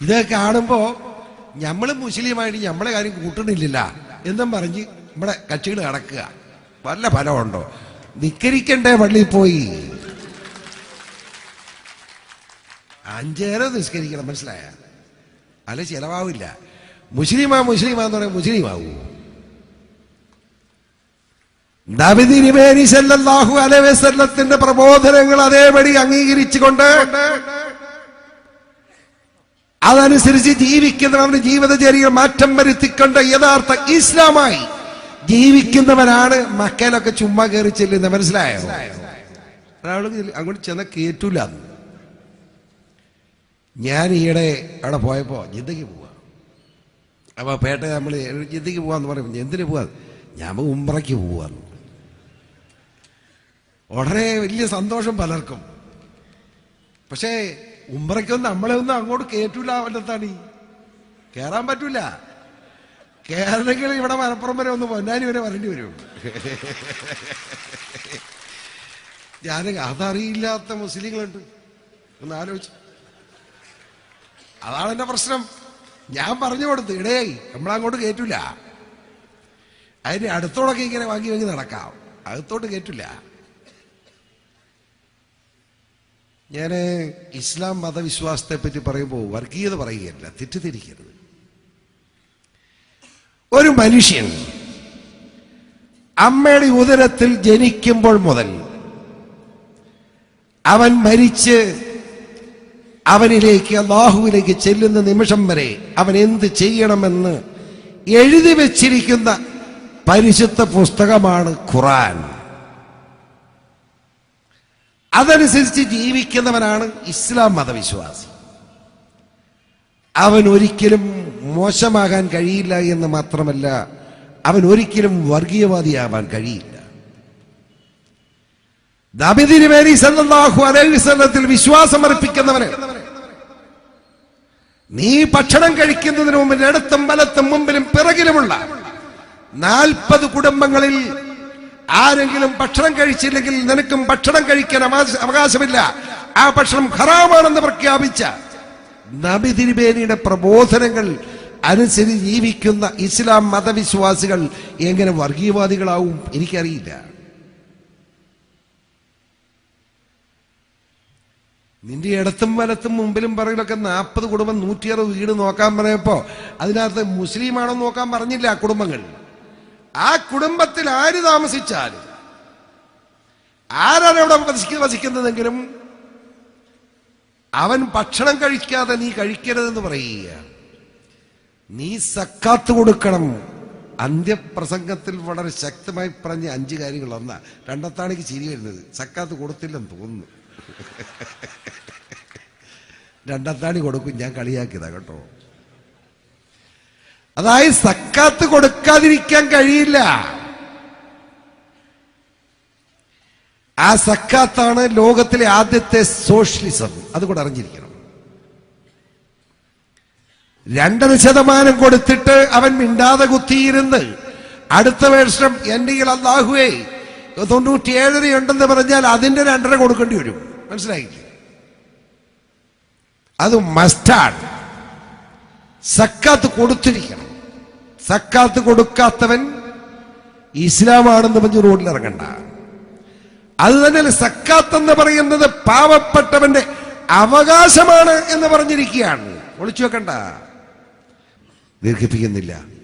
ഇത് കാണുമ്പോ നമ്മൾ മുസ്ലിമായിട്ട് നമ്മളെ കാര്യം കൂട്ടണില്ല എന്നും പറഞ്ഞ് നമ്മുടെ കക്ഷികൾ നടക്കുക. വല്ല ഫലമുണ്ടോ? നിക്കരിക്കണ്ടേ പള്ളിയിൽ പോയി. അഞ്ചേരം നിസ്കരിക്കണം മനസ്സിലായ? അല്ല ചിലവാവില്ല. മുസ്ലിമാ മുസ്ലിമാന്ന് പറയാൻ മുസ്ലിമാവൂ. നബിതിരിമേനി സല്ലല്ലാഹു അലൈഹി വസല്ലത്തിന്റെ പ്രബോധനങ്ങൾ അതേപടി അംഗീകരിച്ചുകൊണ്ട് അതനുസരിച്ച് ജീവിക്കുന്നവന് ജീവിതചര്യ മാറ്റം വരുത്തിക്കൊണ്ട് യഥാർത്ഥ ഇസ്ലാമായി ജീവിക്കുന്നവനാണ് മക്കയിലൊക്കെ ചുമ്മാ കയറി ചെല്ലുന്നത് മനസ്സിലായോ? അങ്ങോട്ട് ചെന്ന കേറ്റൂല. ഞാൻ ഈയിടെ അവിടെ പോയപ്പോ ജിദ്ദയ്ക്ക് പോവാ. അപ്പൊ പേട്ട നമ്മൾ ജിദ്ദയ്ക്ക് പോവാന്ന് പറയും എന്തിനു പോവാ? ഞാൻ ഉമ്രയ്ക്ക് പോവാന്ന്. ഉടനെ വലിയ സന്തോഷം പലർക്കും. പക്ഷേ ഉമ്രയ്ക്കൊന്നും നമ്മളെ ഒന്നും അങ്ങോട്ട് കേറ്റൂല വല്ലത്താണ് കേറാൻ പറ്റൂല. കേരളത്തിൽ ഇവിടെ മലപ്പുറം വരെ ഒന്ന് പൊന്നാനി വരെ വരേണ്ടി വരും. ഞാൻ അതറിയില്ലാത്ത മുസ്ലിങ്ങളുണ്ട്. ഒന്ന് ആലോചിച്ചു. അതാണ് എന്റെ പ്രശ്നം. ഞാൻ പറഞ്ഞു കൊടുത്തു ഇടേ നമ്മളങ്ങോട്ട് കേറ്റൂല. അതിന് അടുത്തോടൊക്കെ ഇങ്ങനെ വാങ്ങി വാങ്ങി നടക്കാം. അകത്തോട്ട് കേറ്റില്ല ഞാൻ ഇസ്ലാം മതവിശ്വാസത്തെ പറ്റി പറയുമ്പോൾ വർഗീയത പറയുകയല്ല തെറ്റിദ്ധരിക്കരുത്. ഒരു മനുഷ്യൻ അമ്മയുടെ ഉദരത്തിൽ ജനിക്കുമ്പോൾ മുതൽ അവൻ മരിച്ച് അവനിലേക്ക് അള്ളാഹുവിലേക്ക് ചെല്ലുന്ന നിമിഷം വരെ അവൻ എന്ത് ചെയ്യണമെന്ന് എഴുതി വച്ചിരിക്കുന്ന പരിശുദ്ധ പുസ്തകമാണ് ഖുറാൻ അതനുസരിച്ച് ജീവിക്കുന്നവനാണ് ഇസ്ലാം മതവിശ്വാസി. അവൻ ഒരിക്കലും മോശമാകാൻ കഴിയില്ല എന്ന് മാത്രമല്ല അവൻ ഒരിക്കലും വർഗീയവാദിയാവാൻ കഴിയില്ല. വസല്ലത്തിൽ വിശ്വാസം അർപ്പിക്കുന്നവന് നീ ഭക്ഷണം കഴിക്കുന്നതിന് മുമ്പിൽ ഇടത്തും വലത്തും മുമ്പിലും പിറകിലുമുള്ള നാൽപ്പത് കുടുംബങ്ങളിൽ ആരെങ്കിലും ഭക്ഷണം കഴിച്ചില്ലെങ്കിൽ നിനക്കും ഭക്ഷണം കഴിക്കാൻ അവകാശ- അവകാശമില്ല. ആ ഭക്ഷണം ഹറാമാണെന്ന് പ്രഖ്യാപിച്ച നബി തിരുമേനിയുടെ പ്രബോധനങ്ങൾ അനുസരിച്ച് ജീവിക്കുന്ന ഇസ്ലാം മതവിശ്വാസികൾ എങ്ങനെ വർഗീയവാദികളാവും എനിക്കറിയില്ല. നിന്റെ ഇടത്തും വലത്തും മുമ്പിലും പറയിലൊക്കെ നാൽപ്പത് കുടുംബം നൂറ്റിയറുപത് വീട് നോക്കാൻ പറയപ്പോ അതിനകത്ത് മുസ്ലിമാണോ നോക്കാൻ പറഞ്ഞില്ല ആ കുടുംബങ്ങൾ. ആ കുടുംബത്തിൽ ആര് താമസിച്ചാലും ആരാണ് അവിടെ വസിക്ക- വസിക്കുന്നതെങ്കിലും അവൻ ഭക്ഷണം കഴിക്കാതെ നീ കഴിക്കരുതെന്ന് പറയുക. നീ സക്കാത്ത് കൊടുക്കണം. അന്ത്യപ്രസംഗത്തിൽ വളരെ ശക്തമായി പറഞ്ഞ അഞ്ച് കാര്യങ്ങൾ ഒന്ന. രണ്ടത്താണിക്ക് ചിരി വരുന്നത്. സക്കാത്ത് കൊടുത്തില്ലെന്ന് തോന്നുന്നു. രണ്ടത്താണി കൊടുക്കും. ഞാൻ കളിയാക്കിയതാ കേട്ടോ. അതായത് സക്കാത്ത് കൊടുക്കാതിരിക്കാൻ കഴിയില്ല. ആ സക്കാത്താണ് ലോകത്തിലെ ആദ്യത്തെ സോഷ്യലിസം. അതുകൂടെ അറിഞ്ഞിരിക്കണം. രണ്ടര ശതമാനം കൊടുത്തിട്ട് അവൻ മിണ്ടാതെ കുത്തിയിരുന്ന് അടുത്ത വേഷം എന്റെ അള്ളാഹുവേ തൊണ്ണൂറ്റി ഏഴര ഉണ്ടെന്ന് പറഞ്ഞാൽ അതിന്റെ രണ്ടര കൊടുക്കേണ്ടി വരും. മനസ്സിലായില്ലേ? അത് മസ്റ്റാണ്. സക്കാത്ത് കൊടുത്തിരിക്കണം. സക്കാത്ത് കൊടുക്കാത്തവൻ ഇസ്ലാമാണെന്ന് പറഞ്ഞ് റോഡിൽ ഇറങ്ങണ്ട. അത് തന്നെ സക്കാത്ത് എന്ന് പറയുന്നത് പാവപ്പെട്ടവന്റെ അവകാശമാണ് എന്ന് പറഞ്ഞിരിക്കുകയാണ്. ഒളിച്ചു വെക്കണ്ട. ദീർഘിപ്പിക്കുന്നില്ല.